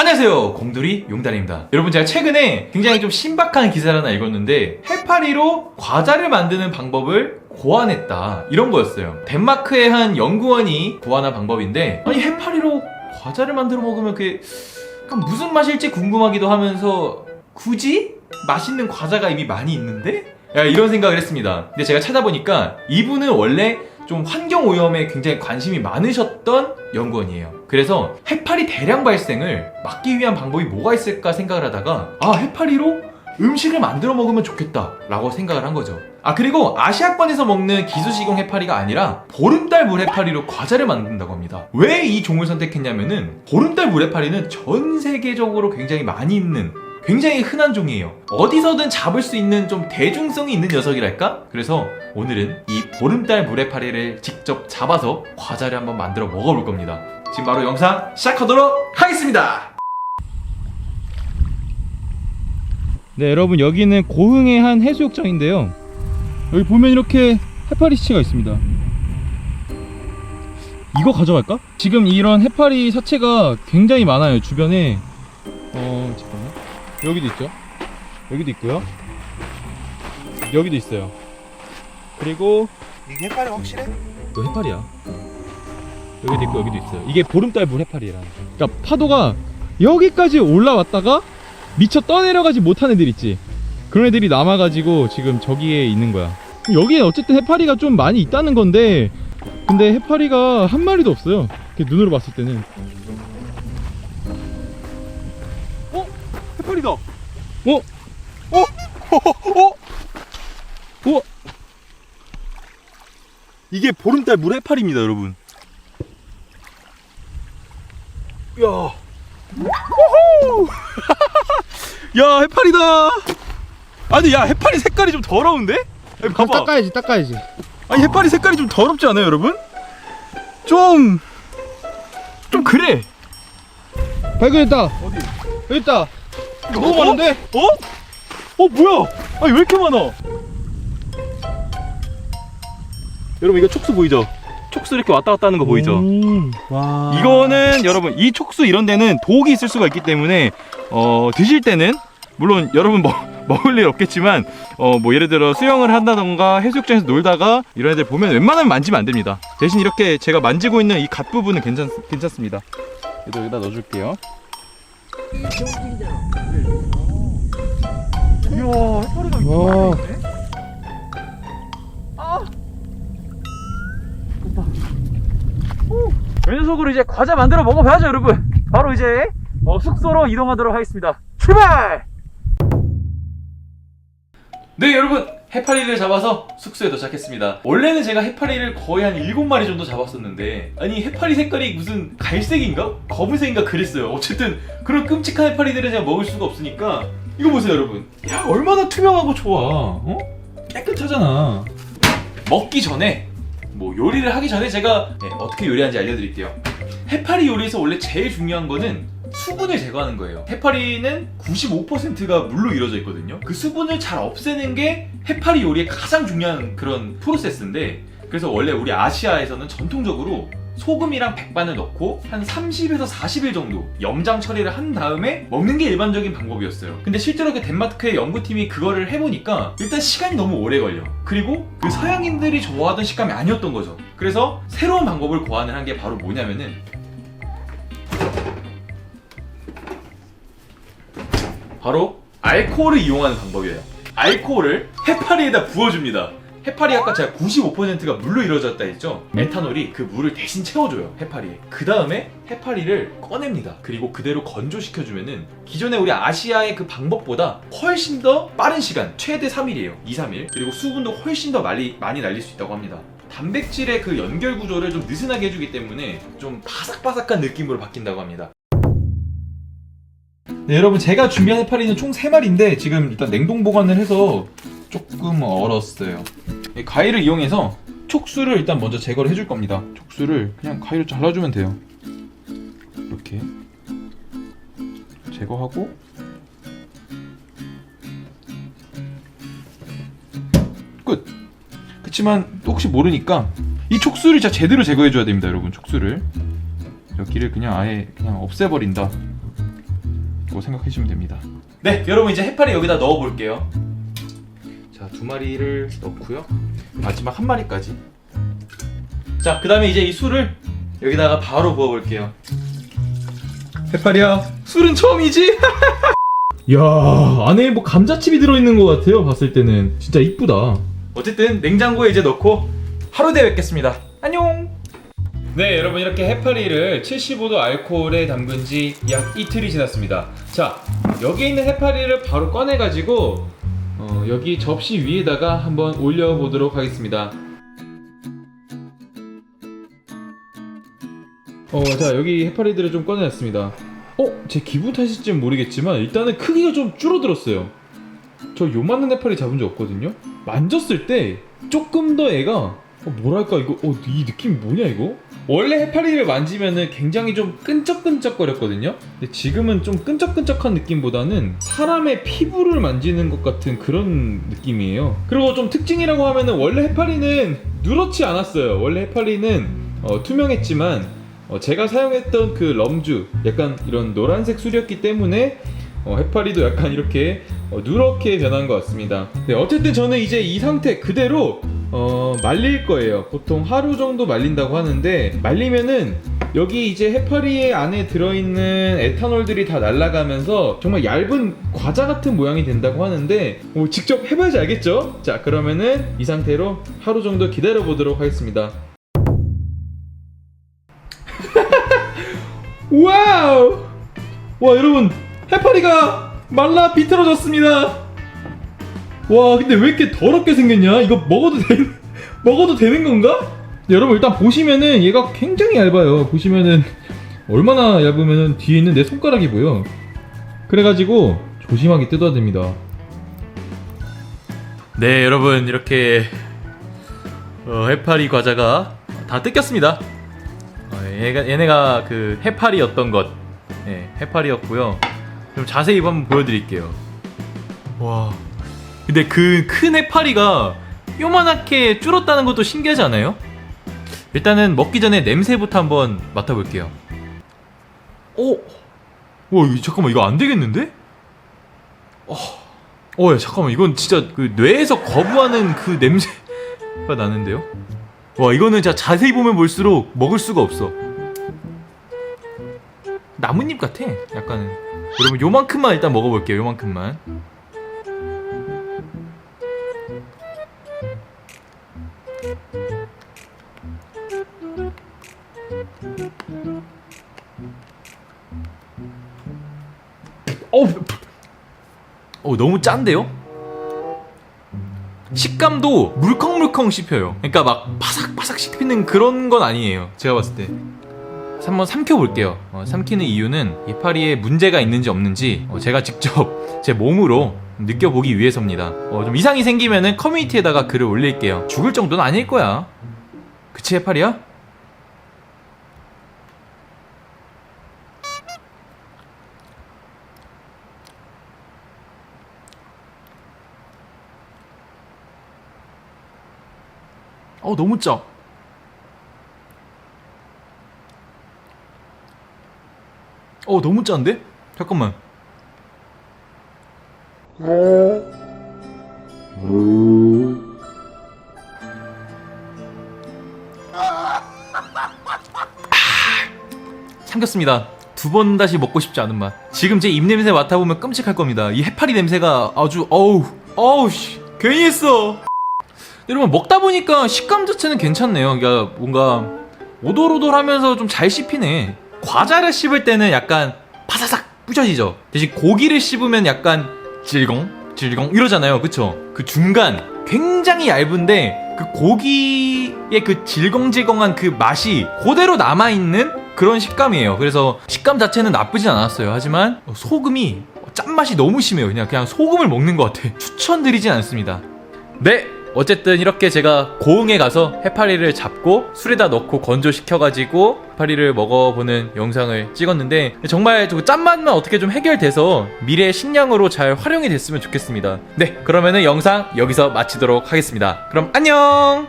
안녕하세요 공돌이 용단입니다 여러분 제가 최근에 굉장히 좀 신박한 기사를 하나 읽었는데 해파리로 과자를 만드는 방법을 고안했다 이런 거였어요 덴마크의 한 연구원이 고안한 방법인데 아니 해파리로 과자를 만들어 먹으면 그게 무슨 맛일지 궁금하기도 하면서 굳이 맛있는 과자가 이미 많이 있는데? 야, 이런 생각을 했습니다. 근데 제가 찾아보니까 이분은 원래 좀 환경 오염에 굉장히 관심이 많으셨던 연구원이에요. 그래서 해파리 대량 발생을 막기 위한 방법이 뭐가 있을까 생각을 하다가 아 해파리로 음식을 만들어 먹으면 좋겠다 라고 생각을 한 거죠. 아 그리고 아시아권에서 먹는 기수식용 해파리가 아니라 보름달 물해파리로 과자를 만든다고 합니다. 왜 이 종을 선택했냐면은 보름달 물해파리는 전 세계적으로 굉장히 많이 있는 굉장히 흔한 종이에요. 어디서든 잡을 수 있는 좀 대중성이 있는 녀석이랄까? 그래서 오늘은 이 보름달 물해파리를 직접 잡아서 과자를 한번 만들어 먹어볼 겁니다. 지금 바로 영상 시작하도록 하겠습니다. 네 여러분 여기는 고흥의 한 해수욕장인데요 여기 보면 이렇게 해파리 시체가 있습니다 이거 가져갈까? 지금 이런 해파리 사체가 굉장히 많아요 주변에 어 여기도 있죠? 여기도 있고요. 여기도 있어요. 그리고 이게 해파리 확실해? 이거 해파리야. 여기도 있고 여기도 있어요. 이게 보름달 물 해파리라는 그러니까 파도가 여기까지 올라왔다가 미쳐 떠내려가지 못한 애들 있지. 그런 애들이 남아가지고 지금 저기에 있는 거야. 여기에 어쨌든 해파리가 좀 많이 있다는 건데 근데 해파리가 한 마리도 없어요. 눈으로 봤을 때는 해파리다 어? 어? 어? 어? 이게 보름달 물 해파리입니다 여러분 야 호호! 야 해파리다 아니 야 해파리 색깔이 좀 더러운데? 아니, 봐봐 닦아야지 닦아야지 아니 해파리 색깔이 좀 더럽지 않아요 여러분? 좀... 좀 그래 발견했다 어디? 여기 있다 너무 어? 많은데? 어? 어 뭐야? 아니 왜 이렇게 많아? 여러분 이거 촉수 보이죠? 촉수 이렇게 왔다 갔다 하는 거 보이죠? 음, 와 이거는 여러분 이 촉수 이런 데는 독이 있을 수가 있기 때문에 어, 드실 때는 물론 여러분 먹, 먹을 일 없겠지만 어, 뭐 예를 들어 수영을 한다던가 해수욕장에서 놀다가 이런 애들 보면 웬만하면 만지면 안 됩니다. 대신 이렇게 제가 만지고 있는 이 갓 부분은 괜찮, 괜찮습니다. 그래도 여기다 넣어줄게요. 이야 해파리가 와. 이 녀석으로 이제 과자 만들어 먹어봐야죠 여러분. 바로 이제 어, 숙소로 이동하도록 하겠습니다. 출발! 네 여러분 해파리를 잡아서 숙소에 도착했습니다. 원래는 제가 해파리를 거의 한 7마리 정도 잡았었는데 아니 해파리 색깔이 무슨 갈색인가? 검은색인가 그랬어요. 어쨌든 그런 끔찍한 해파리들은 제가 먹을 수가 없으니까 이거 보세요 여러분. 야 얼마나 투명하고 좋아 어? 깨끗하잖아. 먹기 전에 뭐 요리를 하기 전에 제가 네, 어떻게 요리하는지 알려드릴게요. 해파리 요리에서 원래 제일 중요한 거는 수분을 제거하는 거예요. 해파리는 95%가 물로 이루어져 있거든요. 그 수분을 잘 없애는 게 해파리 요리의 가장 중요한 그런 프로세스인데 그래서 원래 우리 아시아에서는 전통적으로 소금이랑 백반을 넣고 한 30에서 40일 정도 염장 처리를 한 다음에 먹는 게 일반적인 방법이었어요. 근데 실제로 그 덴마크의 연구팀이 그거를 해보니까 일단 시간이 너무 오래 걸려. 그리고 그 서양인들이 좋아하던 식감이 아니었던 거죠. 그래서 새로운 방법을 고안을 한 게 바로 뭐냐면은 바로 알코올을 이용하는 방법이에요. 알코올을 해파리에다 부어줍니다. 해파리 아까 제가 95%가 물로 이루어졌다 했죠? 에탄올이 그 물을 대신 채워줘요, 해파리에. 그 다음에 해파리를 꺼냅니다. 그리고 그대로 건조시켜주면은 기존에 우리 아시아의 그 방법보다 훨씬 더 빠른 시간, 최대 3일이에요. 2, 3일. 그리고 수분도 훨씬 더 많이, 많이 날릴 수 있다고 합니다. 단백질의 그 연결 구조를 좀 느슨하게 해주기 때문에 좀 바삭바삭한 느낌으로 바뀐다고 합니다. 네, 여러분 제가 준비한 해파리는 총 3마리인데 지금 일단 냉동 보관을 해서 조금 얼었어요. 이 가위를 이용해서 촉수를 일단 먼저 제거를 해줄 겁니다. 촉수를 그냥 가위로 잘라주면 돼요. 이렇게 제거하고 끝. 그치만 또 혹시 모르니까 이 촉수를 진짜 제대로 제거해줘야 됩니다, 여러분. 촉수를 여기를 그냥 아예 그냥 없애버린다. 생각해 주시면 됩니다. 네, 여러분 이제 해파리 여기다 넣어 볼게요. 자, 두 마리를 넣고요. 마지막 한 마리까지. 자, 그다음에 이제 이 술을 여기다가 바로 부어 볼게요. 해파리야, 술은 처음이지? 야 안에 뭐 감자칩이 들어 있는 것 같아요 봤을 때는 진짜 이쁘다 어쨌든 냉장고에 이제 넣고 하루 뒤에 뵙겠습니다. 안녕. 네, 여러분 이렇게 해파리를 75도 알코올에 담근 지 약 이틀이 지났습니다. 자, 여기 있는 해파리를 바로 꺼내 가지고 어, 여기 접시 위에다가 한번 올려 보도록 하겠습니다. 어, 자, 여기 해파리들을 좀 꺼내놨습니다. 어, 제 기분 탓일지는 모르겠지만 일단은 크기가 좀 줄어들었어요. 저 요만한 해파리 잡은 적 없거든요. 만졌을 때 조금 더 애가 어, 뭐랄까 이거 어, 이 느낌이 뭐냐 이거? 원래 해파리를 만지면은 굉장히 좀 끈적끈적거렸거든요. 근데 지금은 좀 끈적끈적한 느낌보다는 사람의 피부를 만지는 것 같은 그런 느낌이에요. 그리고 좀 특징이라고 하면은 원래 해파리는 누렇지 않았어요. 원래 해파리는 어, 투명했지만 어, 제가 사용했던 그 럼주 약간 이런 노란색 술이었기 때문에 어, 해파리도 약간 이렇게 어, 누렇게 변한 것 같습니다. 네, 어쨌든 저는 이제 이 상태 그대로 어, 말릴 거예요. 보통 하루 정도 말린다고 하는데 말리면은 여기 이제 해파리 안에 들어있는 에탄올들이 다 날아가면서 정말 얇은 과자 같은 모양이 된다고 하는데 뭐 직접 해봐야지 알겠죠? 자 그러면은 이 상태로 하루 정도 기다려 보도록 하겠습니다. 와우! 와 여러분 해파리가 말라 비틀어졌습니다. 와 근데 왜 이렇게 더럽게 생겼냐? 이거 먹어도 되 먹어도 되는 건가? 여러분 일단 보시면은 얘가 굉장히 얇아요. 보시면은 얼마나 얇으면은 뒤에 있는 내 손가락이 보여. 그래가지고 조심하게 뜯어야 됩니다. 네 여러분 이렇게 어, 해파리 과자가 다 뜯겼습니다. 어, 얘가, 얘네가 그 해파리였던 것. 네, 해파리였고요. 좀 자세히 한번 보여드릴게요. 와. 근데 그 큰 해파리가 요만하게 줄었다는 것도 신기하지 않아요? 일단은 먹기 전에 냄새부터 한번 맡아볼게요. 오! 와, 이거 잠깐만, 이거 안 되겠는데? 어, 어, 야, 잠깐만, 이건 진짜 그 뇌에서 거부하는 그 냄새가 나는데요? 와, 이거는 진짜 자세히 보면 볼수록 먹을 수가 없어. 나뭇잎 같아, 약간은. 여러분, 요만큼만 일단 먹어볼게요, 요만큼만. 어 너무 짠데요? 식감도 물컹물컹 씹혀요. 그러니까 막 바삭바삭 씹히는 그런 건 아니에요. 제가 봤을 때. 한번 삼켜볼게요. 어, 삼키는 이유는 이파리에 문제가 있는지 없는지 어, 제가 직접 제 몸으로 느껴보기 위해서입니다. 어, 좀 이상이 생기면은 커뮤니티에다가 글을 올릴게요. 죽을 정도는 아닐 거야. 그치 해파리야? 어 너무 짜. 어 너무 짠데? 잠깐만. 삼켰습니다. 두 번 다시 먹고 싶지 않은 맛. 지금 제 입냄새 맡아보면 끔찍할 겁니다. 이 해파리 냄새가 아주 어우 어우 씨 괜히 했어. 여러분 먹다 보니까 식감 자체는 괜찮네요. 그러니까 뭔가 오돌오돌하면서 좀 잘 씹히네. 과자를 씹을 때는 약간 바사삭 부셔지죠. 대신 고기를 씹으면 약간 질겅 질겅 이러잖아요. 그쵸? 그 중간 굉장히 얇은데 그 고기의 그 질겅질겅한 그 맛이 그대로 남아 있는 그런 식감이에요. 그래서 식감 자체는 나쁘진 않았어요. 하지만 소금이 짠맛이 너무 심해요. 그냥 그냥 소금을 먹는 것 같아. 추천드리진 않습니다. 네. 어쨌든 이렇게 제가 고흥에 가서 해파리를 잡고 술에다 넣고 건조시켜가지고 해파리를 먹어보는 영상을 찍었는데 정말 저 짠맛만 어떻게 좀 해결돼서 미래 식량으로 잘 활용이 됐으면 좋겠습니다. 네, 그러면은 영상 여기서 마치도록 하겠습니다. 그럼 안녕!